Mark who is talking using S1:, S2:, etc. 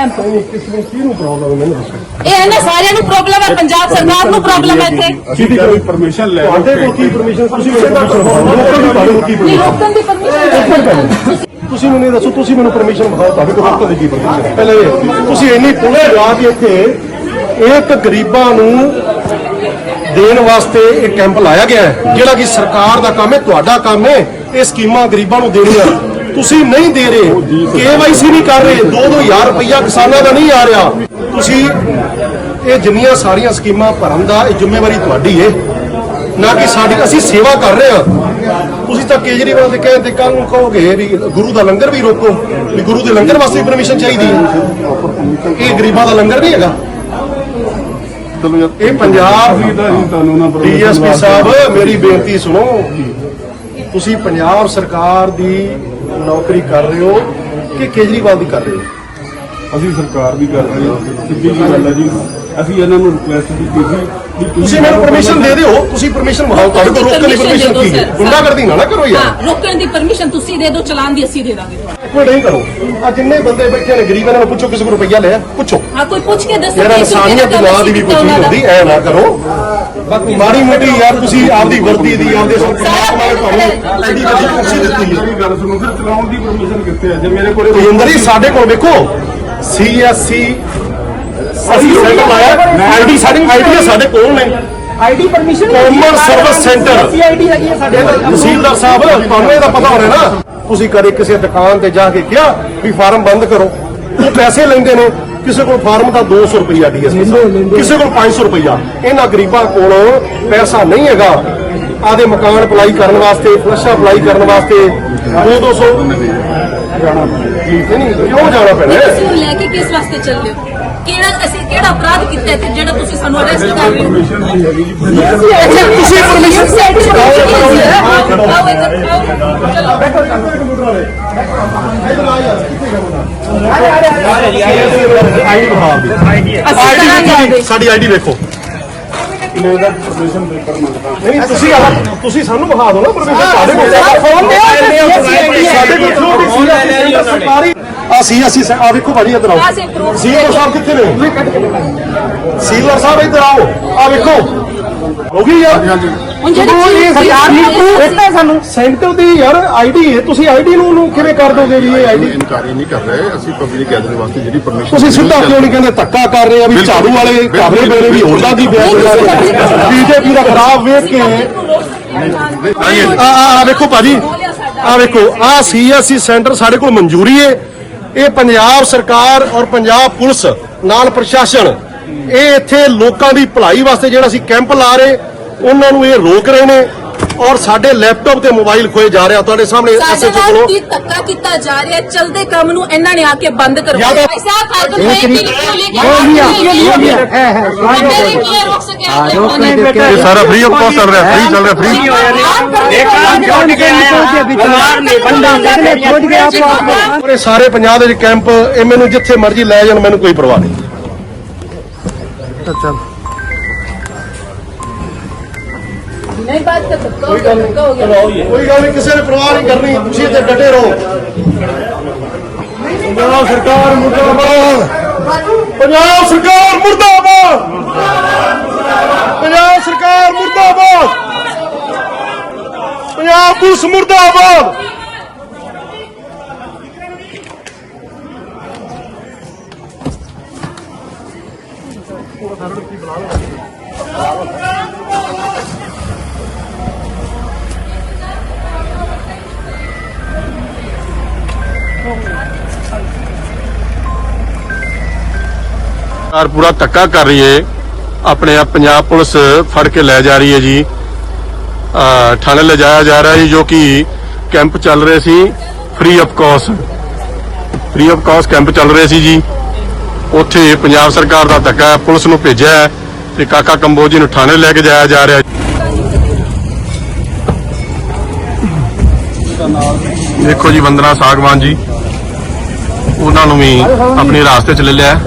S1: Camp
S2: ਕਿਸ ਨੂੰ ਕਿਹਨੂੰ ਪ੍ਰੋਬਲਮ ਹੈ ਮੈਨੂੰ ਦੱਸੋ।
S1: ਇਹ ਇਹਨਾਂ ਸਾਰਿਆਂ ਨੂੰ ਪ੍ਰੋਬਲਮ ਹੈ ਪੰਜਾਬ ਸਰਕਾਰ ਨੂੰ ਪ੍ਰੋਬਲਮ ਹੈ ਇੱਥੇ?
S3: ਅਸੀਂ ਦੀ ਕੋਈ ਪਰਮਿਸ਼ਨ ਲੈ
S2: ਤੁਹਾਡੇ ਕੋਲ ਕੀ ਪਰਮਿਸ਼ਨ ਤੁਸੀਂ ਮੈਨੂੰ permission ਦਿਖਾਓ। ਲੋਕਾਂ ਦੀ ਤੁਹਾਡੇ ਕੋਲ ਕੀ
S1: ਨਹੀਂ
S2: permission?
S1: ਰੋਕਣ ਦੀ ਪਰਮਿਸ਼ਨ
S2: ਤੁਸੀਂ ਮੈਨੂੰ ਇਹ ਦੱਸੋ ਤੁਸੀਂ ਮੈਨੂੰ ਪਰਮਿਸ਼ਨ ਦਿਖਾਓ ਤੁਹਾਡੇ ਕੋਲ ਰੋਕਣ ਦੀ ਕੀ ਪਰਮਿਸ਼ਨ ਹੈ? ਪਹਿਲਾਂ ਇਹ ਤੁਸੀਂ ਇੰਨੀ ਪੁਲਿਸ ਲਾ ਕੇ ਇੱਥੇ ਇੱਕ ਗਰੀਬਾਂ ਨੂੰ ਦੇਣ ਵਾਸਤੇ ਇਹ ਕੈਂਪ ਲਾਇਆ ਗਿਆ ਹੈ ਜਿਹੜਾ ਕਿ ਸਰਕਾਰ ਦਾ ਕੰਮ ਹੈ ਤੁਹਾਡਾ ਕੰਮ ਹੈ ਇਹ ਸਕੀਮਾਂ ਗਰੀਬਾਂ ਨੂੰ ਦੇਣੀਆਂ। ਤੁਸੀਂ ਨਹੀਂ ਦੇ ਰਹੇ ਕੇਵਾਈਸੀ ਨਹੀਂ ਕਰ ਰਹੇ 2-2000 ਰੁਪਇਆ ਕਿਸਾਨਾਂ ਦਾ ਨਹੀਂ ਆ ਰਿਹਾ। ਤੁਸੀਂ ਇਹ ਜਿੰਨੀਆਂ ਸਾਰੀਆਂ ਸਕੀਮਾਂ ਭਰਨ ਦਾ ਇਹ ਜ਼ਿੰਮੇਵਾਰੀ ਤੁਹਾਡੀ ਹੈ ਨਾ ਕਿ ਸਾਡੀ, ਅਸੀਂ ਸੇਵਾ ਕਰ ਰਹੇ ਹਾਂ। ਤੁਸੀਂ ਤਾਂ ਕੇਜਰੀਵਾਲ ਦੇ ਕਹਿਣ ਤੇ ਕੱਲ ਨੂੰ ਕਹੋਗੇ ਵੀ ਗੁਰੂ ਦਾ ਲੰਗਰ ਵੀ ਰੋਕੋ, ਵੀ ਗੁਰੂ ਦੇ ਲੰਗਰ ਵਾਸਤੇ ਪਰਮਿਸ਼ਨ ਚਾਹੀਦੀ ਹੈ ਇਹ ਗਰੀਬਾਂ ਦਾ ਲੰਗਰ ਨਹੀਂ ਹੈਗਾ। ਇਹ ਪੰਜਾਬ ਡੀਐਸਪੀ ਸਾਹਿਬ, ਮੇਰੀ ਬੇਨਤੀ ਸੁਣੋ। ਤੁਸੀਂ ਪੰਜਾਬ ਸਰਕਾਰ ਦੀ ਨੌਕਰੀ ਕਰ ਰਹੇ ਹੋ ਕਿ ਕੇਜਰੀਵਾਲ ਦੀ ਕਰ ਰਹੇ ਹੋ?
S3: ਅਸੀਂ ਸਰਕਾਰ ਵੀ ਕਰ ਰਹੇ ਹਾਂ। ਸਿੱਧੀ ਜੀ ਗੱਲ ਹੈ ਜੀ। ਅਸੀਂ ਇਹਨਾਂ ਨੂੰ ਰਿਕੁਐਸਟ ਕੀਤੀ ਸੀ
S2: ਤੁਸੀਂ ਮੈਨੂੰ ਪਰਮਿਸ਼ਨ ਦੇ ਦਿਓ। ਤੁਸੀਂ ਪਰਮਿਸ਼ਨ ਵਿਖਾਓ ਤੁਹਾਡੇ ਕੋਲ ਰੋਕਣ ਦੀ ਪਰਮਿਸ਼ਨ ਕੀ ਗੁੰਡਾਗਰਦੀ ਨਾ ਨਾ ਕਰੋ ਯਾਰ।
S1: ਹਾਂ ਰੋਕਣ ਦੀ ਪਰਮਿਸ਼ਨ ਤੁਸੀਂ ਦੇ ਦਿਓ ਚਲਾਨ ਦੀ ਅਸੀਂ ਦੇ ਦਾਂਗੇ।
S2: ਕੋਈ ਨਹੀਂ ਕਰੋ। ਆ ਜਿੰਨੇ ਬੰਦੇ ਬੈਠੇ ਨੇ ਗਰੀਬ ਨੂੰ ਪੁੱਛੋ ਕਿਸੇ ਕੋਲ ਰੁਪਈਆ ਲਿਆ। ਪੁੱਛੋ।
S1: ਹਾਂ ਕੋਈ ਪੁੱਛ ਕੇ ਦੱਸੋ
S2: ਯਾਰ ਇਨਸਾਨੀਅਤ ਦੀ ਨਾਂ ਦੀ ਵੀ ਕੋਈ ਚੀਜ਼ ਹੁੰਦੀ ਐ ਨਾ ਕਰੋ। ਬਾਕੀ ਮਾੜੀ ਮੋਟੀ ਯਾਰ ਤੁਸੀਂ ਆਪਦੀ ਵਰਦੀ ਦੀ ਆਪਦੇ ਸਰਕਾਰ ਨੇ ਤੁਹਾਨੂੰ ਐਡੀ ਵੱਡੀ ਕੁਰਸੀ ਦਿੱਤੀ ਹੈ।
S3: ਮੇਰੀ ਗੱਲ ਸੁਣੋ ਫਿਰ ਚਲਾਉਣ ਦੀ ਪਰਮਿਸ਼ਨ ਕਿੱਥੇ ਹੈ? ਜੇ ਮੇਰੇ ਕੋਲੇ
S2: ਰਜਿੰਦਰ ਜੀ ਸਾਡੇ ਕੋਲ ਵੇਖੋ। ਸੀਐਸਸੀ ਅਸੀਂ ਸੈਂਟਰ ਲਾਇਆ ਆਈਡੀ ਸਾਡੀ ਆਈਡੀ ਸਾਡੇ ਕੋਲ ਨੇ।
S4: ID permission
S2: common service centre
S4: ID ਹੈਗੀ ਹੈ ਸਾਡੇ ਕੋਲ।
S2: ਤਹਿਸੀਲਦਾਰ ਸਾਹਿਬ ਤੁਹਾਨੂੰ ਇਹਦਾ ਪਤਾ ਹੋਣਾ ਨਾ। ਤੁਸੀਂ ਕਦੇ ਕਿਸੇ ਦੁਕਾਨ ਤੇ ਜਾ ਕੇ ਕਿਹਾ ਵੀ ਫਾਰਮ ਬੰਦ ਕਰੋ? ਉਹ ਪੈਸੇ ਲੈਂਦੇ ਨੇ। ਕਿਸੇ ਕੋਲ ਫਾਰਮ ਦਾ 200 ਰੁਪਈਆ ਡੀਐਸਪੀ ਸਾਹਿਬ ਕਿਸੇ ਕੋਲ 500 ਰੁਪਈਆ। ਇਹਨਾਂ ਗਰੀਬਾਂ ਕੋਲ ਪੈਸਾ ਨਹੀਂ ਹੈਗਾ। ਆਦੇ ਮਕਾਨ ਅਪਲਾਈ ਕਰਨ ਵਾਸਤੇ ਫਲਸ਼ਾਂ ਅਪਲਾਈ ਕਰਨ ਵਾਸਤੇ 200 ਜਾਣਾ ਨਹੀਂ ਕਿਉਂ ਜਾਣਾ ਪੈਣਾ? ਹੈ?
S1: ਤੁਸੀਂ ਨੂੰ ਲੈ ਕੇ ਕਿਸ ਵਾਸਤੇ ਚੱਲੇ ਹੋ? ਕਿਹੜਾ ਅਸੀਂ ਕਿਹੜਾ ਅਪਰਾਧ ਕੀਤਾ ਤੇ ਜਿਹੜਾ ਤੁਸੀਂ ਸਾਨੂੰ ਅਰੈਸਟ ਕਰ ਰਹੇ ਹੋ?
S3: ਪਰਮਿਸ਼ਨ ਨਹੀਂ ਹੈਗੀ ਜੀ।
S2: ਅੱਛਾ, ਤੁਸੀਂ ਪਰਮਿਸ਼ਨ ਸਾਡੀ ਆਈਡੀ ਵੇਖੋ।
S3: ਮੇਰਾ ਪਰਮਿਸ਼ਨ ਪੇਪਰ ਮੰਗਦਾ
S2: ਨਹੀਂ ਤੁਸੀਂ ਆਹ- ਤੁਸੀਂ ਸਾਨੂੰ ਵਿਖਾ ਦਿਓ ਨਾ ਪਰਮਿਸ਼ਨ ਸਾਡੇ ਕੋਲ
S4: ਫੋਨ ਦੇ
S2: ਸਾਡੇ ਕੋਲ ਜੋ ਵੀ ਸੀਐਸਸੀ ਸਰਕਾਰੀ ਆ ਸੀਐਸਸੀ ਆ ਵੇਖੋ ਭਾਜੀ ਇੱਧਰ ਆਓ।
S1: ਸੇ
S2: ਸੀਐਮ ਸਾਹਿਬ ਕਿੱਥੇ ਨੇ? ਸੀਐਮ ਸਾਹਿਬ ਇੱਧਰ ਆਓ। ਆ ਵੇਖੋ। ਹੋ ਗਈ ਯਾਰ
S1: ਹੁਣ ਜਿਹੜੀ ਚੀਜ਼-
S2: ਸਰਕਾਰ ਨੇ ਦਿੱਤਾ ਸਾਨੂੰ ਸੈਂਟਰ ਦੀ ਯਾਰ ਆਈਡੀ ਹੈ। ਤੁਸੀਂ ਆਈਡੀ ਨੂੰ ਨੂੰ ਕਿਵੇਂ ਕਰ ਦੋਗੇ ਵੀ ਇਹ ਆਈਡੀ
S5: ਇਨਕਾਰੀ ਨਹੀਂ ਕਰ ਰਹੇ। ਅਸੀਂ ਪਬਲਿਕ ਗੈਦਰਿੰਗ ਵਾਸਤੇ ਜਿਹੜੀ ਪਰਮਿਸ਼ਨ
S2: ਤੁਸੀਂ ਸਿੱਧਾ ਕਿਉਂ ਨਹੀਂ ਕਹਿੰਦੇ ਧੱਕਾ ਕਰ ਰਹੇ ਆ ਵੀ। ਝਾੜੂ ਵਾਲੇ। ਕਾਬਲੇ ਬੇੜੇ ਵੀ ਹੋਰਦਾ ਦੀ ਬਿਆਨ ਬੀਜੇਪੀ ਦਾ ਖਰਾਬ ਵੇਖ ਕੇ ਆ ਆ ਵੇਖੋ ਭਾਜੀ। ਆ ਵੇਖੋ ਆ ਸੀਐਸਸੀ ਸੈਂਟਰ ਸਾਡੇ ਕੋਲ ਮਨਜ਼ੂਰੀ ਹੈ ਇਹ ਪੰਜਾਬ ਸਰਕਾਰ ਔਰ ਪੰਜਾਬ ਪੁਲਿਸ ਨਾਲ ਪ੍ਰਸ਼ਾਸਨ ਇਹ ਇੱਥੇ ਲੋਕਾਂ ਦੀ ਭਲਾਈ ਵਾਸਤੇ ਜਿਹੜਾ ਅਸੀਂ ਕੈਂਪ ਲਾ ਰਹੇ ਉਹਨਾਂ ਨੂੰ ਇਹ ਰੋਕ ਰਹੇ ਨੇ ਔਰ ਸਾਡੇ ਲੈਪਟਾਪ ਤੇ ਮੋਬਾਈਲ ਖੋਏ ਜਾ ਰਿਹਾ ਤੁਹਾਡੇ ਸਾਹਮਣੇ ਐਸਐਚਓ ਕੋਲੋਂ
S1: ਕੀ ਤੱਕਾ ਕੀਤਾ ਜਾ ਰਿਹਾ ਚਲਦੇ ਕੰਮ ਨੂੰ ਇਹਨਾਂ ਨੇ ਆ ਕੇ ਬੰਦ ਕਰਵਾਇਆ ਭਾਈ ਸਾਹਿਬ ਕਾਰਗੁਜ਼ਾਰੀ ਨਹੀਂ
S4: ਹੋ।
S5: ਇਹ ਸਾਰਾ ਫ੍ਰੀ ਆਫ ਕਾਸਟ ਚੱਲ ਰਿਹਾ ਫ੍ਰੀ ਚੱਲ ਰਿਹਾ ਫ੍ਰੀ
S4: ਇਹ ਕੰਮ ਕਿਉਂ ਨਿਕਲ ਕੇ ਬਾਜ਼ਾਰ ਨੇ ਬੰਦਾ ਨਿਕਲੇ ਛੋੜ ਗਿਆ
S2: ਆਪ ਆਪ ਸਾਰੇ ਪੰਜਾਬ ਦੇ ਕੈਂਪ ਇਹ ਮੈਨੂੰ ਜਿੱਥੇ ਮਰਜ਼ੀ ਲੈ ਜਾਣ ਮੈਨੂੰ ਕੋਈ ਪਰਵਾਹ ਨਹੀਂ।
S1: ਚੱਲ। ਨਹੀਂ ਬਾਤ ਤਾਂ ਧੱਕਾ ਹੋ ਗਿਆ ਧੱਕਾ ਹੋ।
S2: ਗਿਆ ਕੋਈ ਗੱਲ ਨਹੀਂ ਕਿਸੇ ਨੇ ਪਰਵਾਹ ਨਹੀਂ ਕਰਨੀ ਤੁਸੀਂ ਤੇ ਡਟੇ ਰਹੋ। ਪੰਜਾਬ ਸਰਕਾਰ ਮੁਰਦਾਬਾਦ। ਪੰਜਾਬ ਸਰਕਾਰ ਮੁਰਦਾਬਾਦ। ਪੰਜਾਬ ਸਰਕਾਰ ਮੁਰਦਾਬਾਦ। ਪੰਜਾਬ ਪੁਲਿਸ ਮੁਰਦਾਬਾਦ।
S5: ਸਰਕਾਰ ਪੂਰਾ ਧੱਕਾ ਕਰ ਰਹੀ ਹੈ ਆਪਣੇ ਆਪ ਪੰਜਾਬ ਪੁਲਿਸ ਫੜ ਕੇ ਲੈ ਜਾ ਰਹੀ ਹੈ ਜੀ। ਥਾਣੇ ਲੈ ਜਾਇਆ ਜਾ ਰਿਹਾ ਹੈ ਜੀ, ਜੋ ਕਿ ਕੈਂਪ ਚੱਲ ਰਹੇ ਸੀ। Free of cost free of cost camp ਚੱਲ ਰਹੇ ਸੀ ਜੀ। ਉੱਥੇ ਪੰਜਾਬ ਸਰਕਾਰ ਦਾ ਧੱਕਾ ਪੁਲਿਸ ਨੂੰ ਭੇਜਿਆ ਤੇ ਕਾਕਾ ਕੰਬੋਜੀ ਨੂੰ ਥਾਣੇ ਲੈ ਕੇ ਜਾਇਆ ਜਾ ਰਿਹਾ ਦੇਖੋ ਜੀ ਵੰਦਨਾ ਸਾਗਵਾਨ ਜੀ, ਉਹਨਾਂ ਨੂੰ ਵੀ ਆਪਣੇ ਰਾਸਤੇ ਚ ਲੈ ਲਿਆ